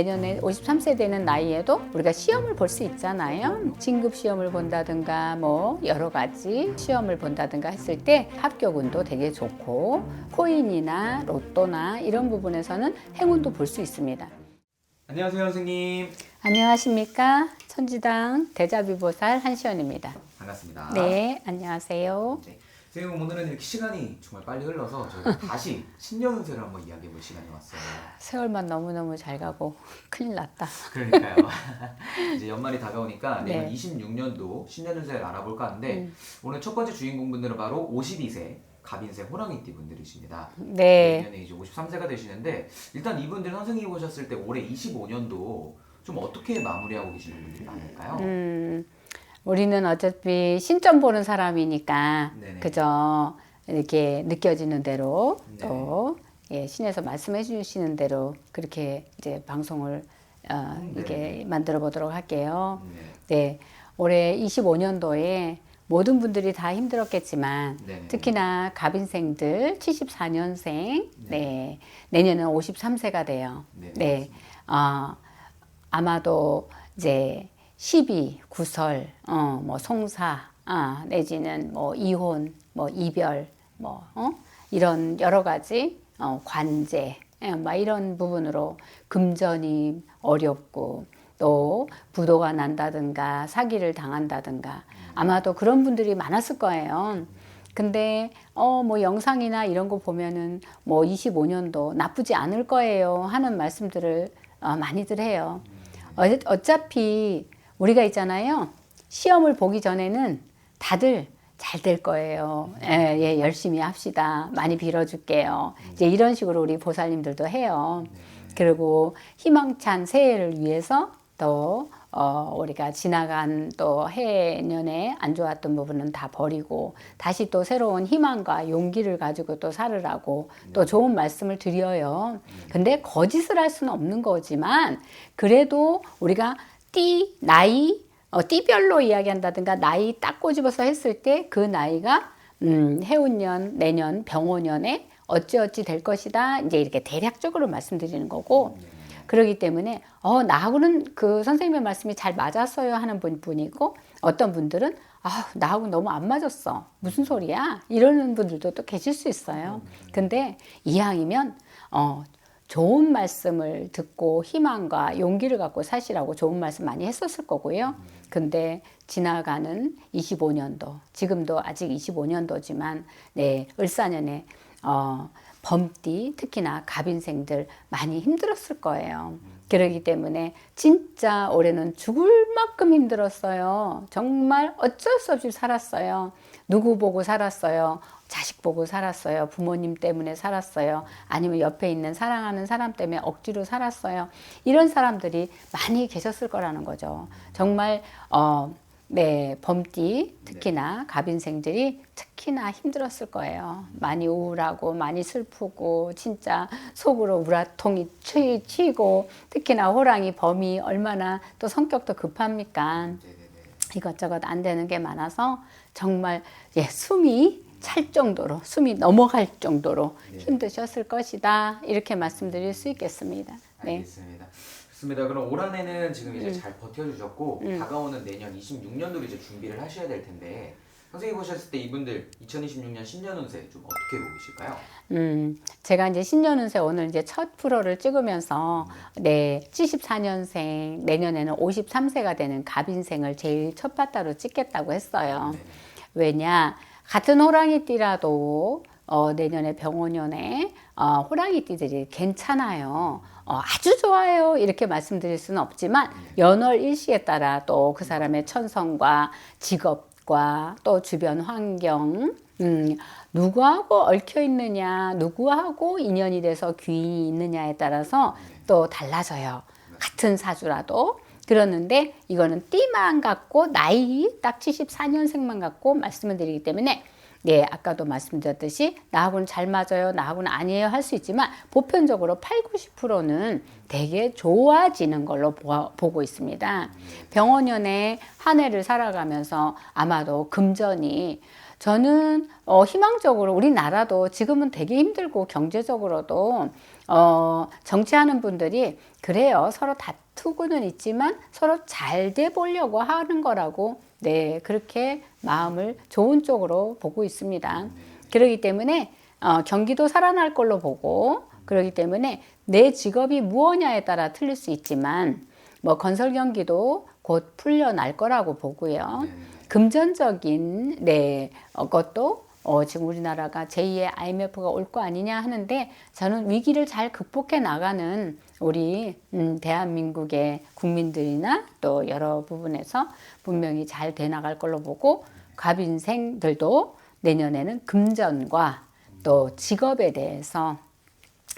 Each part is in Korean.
내년에 53세 되는 나이에도 우리가 시험을 볼 수 있잖아요. 진급 시험을 본다든가 뭐 여러 가지 시험을 본다든가 했을 때 합격운도 되게 좋고 코인이나 로또나 이런 부분에서는 행운도 볼 수 있습니다. 안녕하세요 선생님 안녕하십니까? 천지당 대자비보살 한시연입니다. 반갑습니다. 네, 안녕하세요. 네. 선생님 오늘은 이렇게 시간이 정말 빨리 흘러서 저희가 다시 신년 운세를 한번 이야기해 볼 시간이 왔어요. 세월만 너무너무 잘 가고 큰일 났다. 그러니까요. 이제 연말이 다가오니까 내년 네. 26년도 신년 운세를 알아볼까 하는데 음. 오늘 첫 번째 주인공분들은 바로 52세 갑인세 호랑이띠 분들이십니다. 네. 내년에 이제 53세가 되시는데 일단 이분들 선생님이 보셨을 때 올해 25년도 좀 어떻게 마무리하고 계시는 분들이 많을까요? 음, 우리는 어차피 신점 보는 사람이니까 네네. 그저 이렇게 느껴지는 대로 네. 또 예, 신에서 말씀해 주시는 대로 그렇게 이제 방송을 어, 음, 이렇게 네네. 만들어 보도록 할게요. 네. 네, 올해 25년도에 모든 분들이 다 힘들었겠지만 네네. 특히나 갑인생들 74년생 네. 내년은 53세가 돼요. 네, 네. 어, 아마도 이제 시비, 구설, 어, 뭐 송사, 아, 내지는 뭐 이혼, 뭐 이별, 뭐 어? 이런 여러 가지 어, 관제, 예, 막 이런 부분으로 금전이 어렵고 또 부도가 난다든가 사기를 당한다든가 아마도 그런 분들이 많았을 거예요. 근데 어 뭐 영상이나 이런 거 보면은 뭐 25년도 나쁘지 않을 거예요 하는 말씀들을 어, 많이들 해요. 어, 어차피 우리가 있잖아요. 시험을 보기 전에는 다들 잘 될 거예요. 예, 예, 열심히 합시다. 많이 빌어줄게요. 이제 이런 식으로 우리 보살님들도 해요. 그리고 희망찬 새해를 위해서 또 어, 우리가 지나간 또 해년에 안 좋았던 부분은 다 버리고 다시 또 새로운 희망과 용기를 가지고 또 살으라고 또 좋은 말씀을 드려요. 근데 거짓을 할 수는 없는 거지만 그래도 우리가 띠, 나이, 어, 띠별로 이야기한다든가 나이 딱 꼬집어서 했을 때 그 나이가 음, 해운년, 내년, 병오년에 어찌어찌 될 것이다. 이제 이렇게 대략적으로 말씀드리는 거고 그러기 때문에 어 나하고는 그 선생님의 말씀이 잘 맞았어요 하는 분 분이고 어떤 분들은 아 나하고 너무 안 맞았어 무슨 소리야 이러는 분들도 또 계실 수 있어요. 근데 이왕이면 어 좋은 말씀을 듣고 희망과 용기를 갖고 사시라고 좋은 말씀 많이 했었을 거고요. 근데 지나가는 25년도, 지금도 아직 25년도지만, 네, 을사년에, 어, 범띠, 특히나 갑인생들 많이 힘들었을 거예요. 그러기 때문에 진짜 올해는 죽을 만큼 힘들었어요. 정말 어쩔 수 없이 살았어요. 누구 보고 살았어요. 자식 보고 살았어요. 부모님 때문에 살았어요. 아니면 옆에 있는 사랑하는 사람 때문에 억지로 살았어요. 이런 사람들이 많이 계셨을 거라는 거죠. 정말 어, 네, 범띠 특히나 갑인생들이 특히나 힘들었을 거예요. 많이 우울하고 많이 슬프고 진짜 속으로 우라통이 치, 치고 특히나 호랑이 범이 얼마나 또 성격도 급합니까? 이것저것 안 되는 게 많아서 정말 예, 숨이 찰 정도로 숨이 넘어갈 정도로 네. 힘드셨을 것이다 이렇게 말씀드릴 수 있겠습니다. 네. 알겠습니다. 좋습니다. 그럼 올 한해는 지금 음. 이제 잘 버텨주셨고 다가오는 내년 26년도를 이제 준비를 하셔야 될 텐데 선생님 보셨을 때 이분들 2026년 신년 운세 좀 어떻게 보고 계실까요? 음, 제가 이제 신년운세 오늘 이제 첫 프로를 찍으면서 네, 74년생 내년에는 53세가 되는 갑인생을 제일 첫 바다로 찍겠다고 했어요. 네. 왜냐 같은 호랑이띠라도 어, 내년에 병원년에 어, 호랑이띠들이 괜찮아요. 어, 아주 좋아요. 이렇게 말씀드릴 수는 없지만 연월 일시에 따라 또 그 사람의 천성과 직업과 또 주변 환경, 음, 누구하고 얽혀 있느냐, 누구하고 인연이 돼서 귀인이 있느냐에 따라서 또 달라져요. 같은 사주라도. 그러는데 이거는 띠만 갖고 나이 딱 74년생만 갖고 말씀을 드리기 때문에 예, 아까도 말씀드렸듯이 나하고는 잘 맞아요, 나하고는 아니에요 할 수 있지만 보편적으로 8, 90%는 되게 좋아지는 걸로 보고 있습니다. 병원연에 한 해를 살아가면서 아마도 금전이 저는 어, 희망적으로 우리나라도 지금은 되게 힘들고 경제적으로도 어, 정치하는 분들이 그래요. 서로 다투고는 있지만 서로 잘 돼 보려고 하는 거라고 네 그렇게 마음을 좋은 쪽으로 보고 있습니다. 그렇기 때문에 어, 경기도 살아날 걸로 보고 그렇기 때문에 내 직업이 무엇냐에 따라 틀릴 수 있지만 뭐 건설 경기도 곧 풀려날 거라고 보고요. 네. 금전적인 네 어, 것도 어, 지금 우리나라가 제2의 IMF가 올 거 아니냐 하는데 저는 위기를 잘 극복해 나가는 우리 음, 대한민국의 국민들이나 또 여러 부분에서 분명히 잘 돼 나갈 걸로 보고 갑인생들도 내년에는 금전과 또 직업에 대해서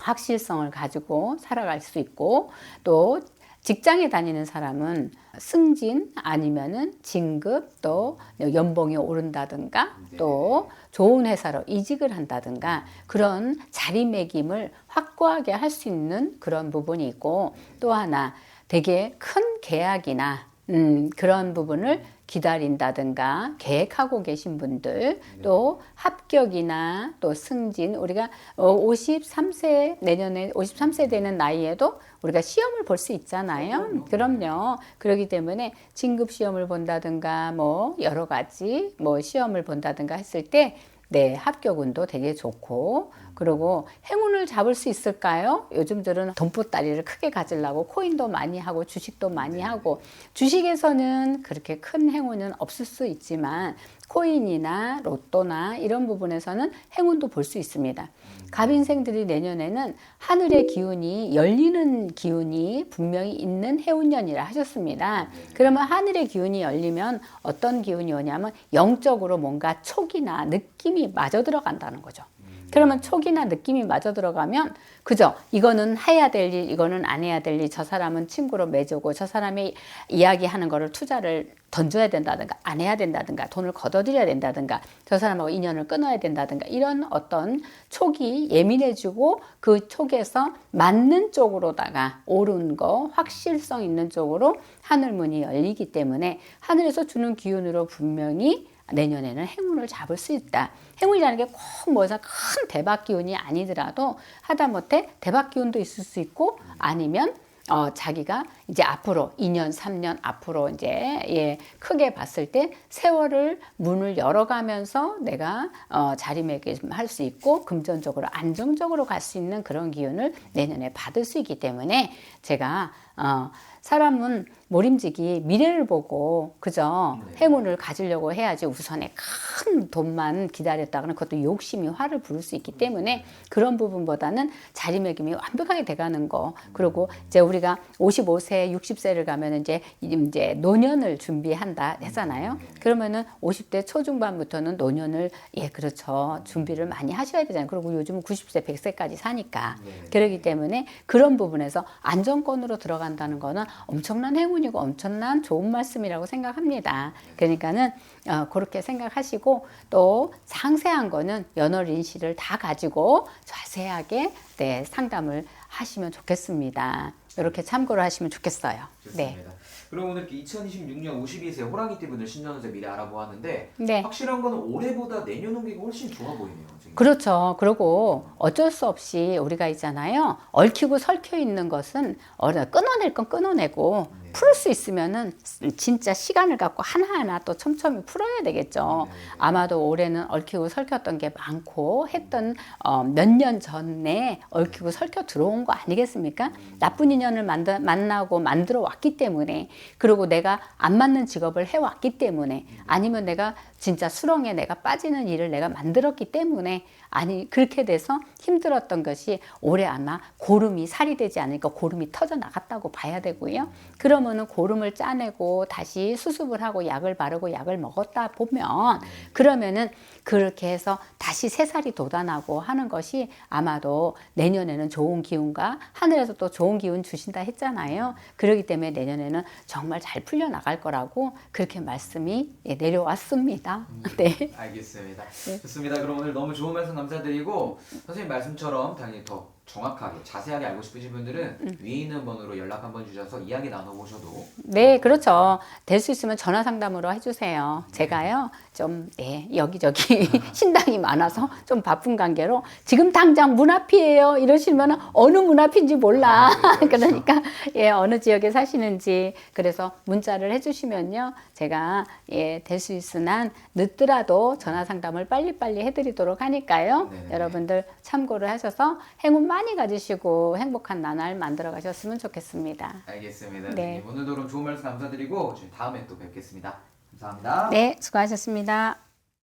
확실성을 가지고 살아갈 수 있고 또 직장에 다니는 사람은 승진 아니면은 진급 또 연봉이 오른다든가 또 좋은 회사로 이직을 한다든가 그런 자리매김을 확고하게 할 수 있는 그런 부분이 있고 또 하나 되게 큰 계약이나 음, 그런 부분을 기다린다든가 계획하고 계신 분들 또 합격이나 또 승진 우리가 어, 53세 내년에 53세 되는 나이에도 우리가 시험을 볼 수 있잖아요. 그럼요. 그렇기 때문에 진급 시험을 본다든가 뭐 여러 가지 뭐 시험을 본다든가 했을 때 네, 합격 운도 되게 좋고, 그리고 행운을 잡을 수 있을까요? 요즘들은 돈보따리를 크게 가지려고 코인도 많이 하고 주식도 많이 하고, 주식에서는 그렇게 큰 행운은 없을 수 있지만, 코인이나 로또나 이런 부분에서는 행운도 볼 수 있습니다. 갑인생들이 내년에는 하늘의 기운이 열리는 기운이 분명히 있는 해운년이라 하셨습니다. 그러면 하늘의 기운이 열리면 어떤 기운이 오냐면 영적으로 뭔가 촉이나 느낌이 마저 들어간다는 거죠. 그러면 촉이나 느낌이 마저 들어가면 그죠? 이거는 해야 될 일, 이거는 안 해야 될 일, 저 사람은 친구로 맺고 저 사람이 이야기하는 거를 투자를 던져야 된다든가 안 해야 된다든가 돈을 걷어들여야 된다든가 저 사람하고 인연을 끊어야 된다든가 이런 어떤 촉이 예민해지고 그 촉에서 맞는 쪽으로다가 옳은 거 확실성 있는 쪽으로 하늘문이 열리기 때문에 하늘에서 주는 기운으로 분명히 내년에는 행운을 잡을 수 있다. 행운이라는 게 꼭 뭐서 큰 대박 기운이 아니더라도 하다못해 대박 기운도 있을 수 있고 아니면 어, 자기가 이제 앞으로 2년, 3년 앞으로 이제 예, 크게 봤을 때 세월을 문을 열어가면서 내가 어, 자리매김 할 수 있고 금전적으로 안정적으로 갈 수 있는 그런 기운을 내년에 받을 수 있기 때문에 제가 어, 사람은 모림지기 미래를 보고 그죠? 네. 행운을 가지려고 해야지 우선에 큰 돈만 기다렸다가는 그것도 욕심이 화를 부를 수 있기 때문에 그런 부분보다는 자리매김이 완벽하게 돼가는 거. 그리고 이제 우리가 55세 60세를 가면 이제 이제 노년을 준비한다 하잖아요. 그러면은 50대 초중반부터는 노년을 예 그렇죠. 준비를 많이 하셔야 되잖아요. 그리고 요즘은 90세 100세까지 사니까. 네. 그러기 때문에 그런 부분에서 안정권으로 들어간다는 거는 엄청난 행운이고 엄청난 좋은 말씀이라고 생각합니다. 그러니까는 어, 그렇게 생각하시고 또 상세한 거는 연월 인시를 다 가지고 자세하게 네, 상담을 하시면 좋겠습니다. 이렇게 참고를 하시면 좋겠어요. 네. 좋습니다. 그럼 오늘 이렇게 2026년 52세 호랑이 띠 분들 신년운세 미래 알아보았는데 네. 확실한 거는 올해보다 내년 운기가 훨씬 좋아 보이네요. 지금. 그렇죠. 그리고 어쩔 수 없이 우리가 있잖아요. 얽히고 설켜 있는 것은 끊어낼 건 끊어내고 네. 풀 수 있으면은 진짜 시간을 갖고 하나하나 또 촘촘히 풀어야 되겠죠. 네, 네. 아마도 올해는 얽히고 설켰던 게 많고 했던 어, 몇 년 전에 얽히고 설켜 들어온 거 아니겠습니까? 나쁜 인연을 만나, 만나고 만들어 왔기 때문에 그리고 내가 안 맞는 직업을 해왔기 때문에 아니면 내가 진짜 수렁에 내가 빠지는 일을 내가 만들었기 때문에 아니 그렇게 돼서 힘들었던 것이 올해 아마 고름이 살이 되지 않으니까 고름이 터져 나갔다고 봐야 되고요. 그러면 은 고름을 짜내고 다시 수습을 하고 약을 바르고 약을 먹었다 보면 그러면은 그렇게 해서 다시 새살이 돋아나고 하는 것이 아마도 내년에는 좋은 기운과 하늘에서 또 좋은 기운 주신다 했잖아요. 그렇기 때문에 내년에는 정말 잘 풀려 나갈 거라고 그렇게 말씀이 예, 내려왔습니다. 네. 알겠습니다. 좋습니다. 그럼 오늘 너무 좋은 말씀 감사드리고 선생님 말씀처럼 당연히 더 정확하게 자세하게 알고 싶으신 분들은 음. 위에 있는 번호로 연락 한번 주셔서 이야기 나눠보셔도 네, 그렇죠. 될 수 있으면 전화 상담으로 해주세요. 제가요, 좀, 예, 여기저기 신당이 많아서 좀 바쁜 관계로 지금 당장 문 앞이에요. 이러시면 어느 문 앞인지 몰라. 아, 그렇죠, 그렇죠. 그러니까, 예, 어느 지역에 사시는지. 그래서 문자를 해주시면요. 제가, 예, 될 수 있으나 늦더라도 전화 상담을 빨리빨리 해드리도록 하니까요. 네네네. 여러분들 참고를 하셔서 행운 많이 가지시고 행복한 나날 만들어 가셨으면 좋겠습니다. 알겠습니다. 네. 네. 오늘도 그럼 좋은 말씀 감사드리고 다음에 또 뵙겠습니다. 감사합니다. 네, 수고하셨습니다.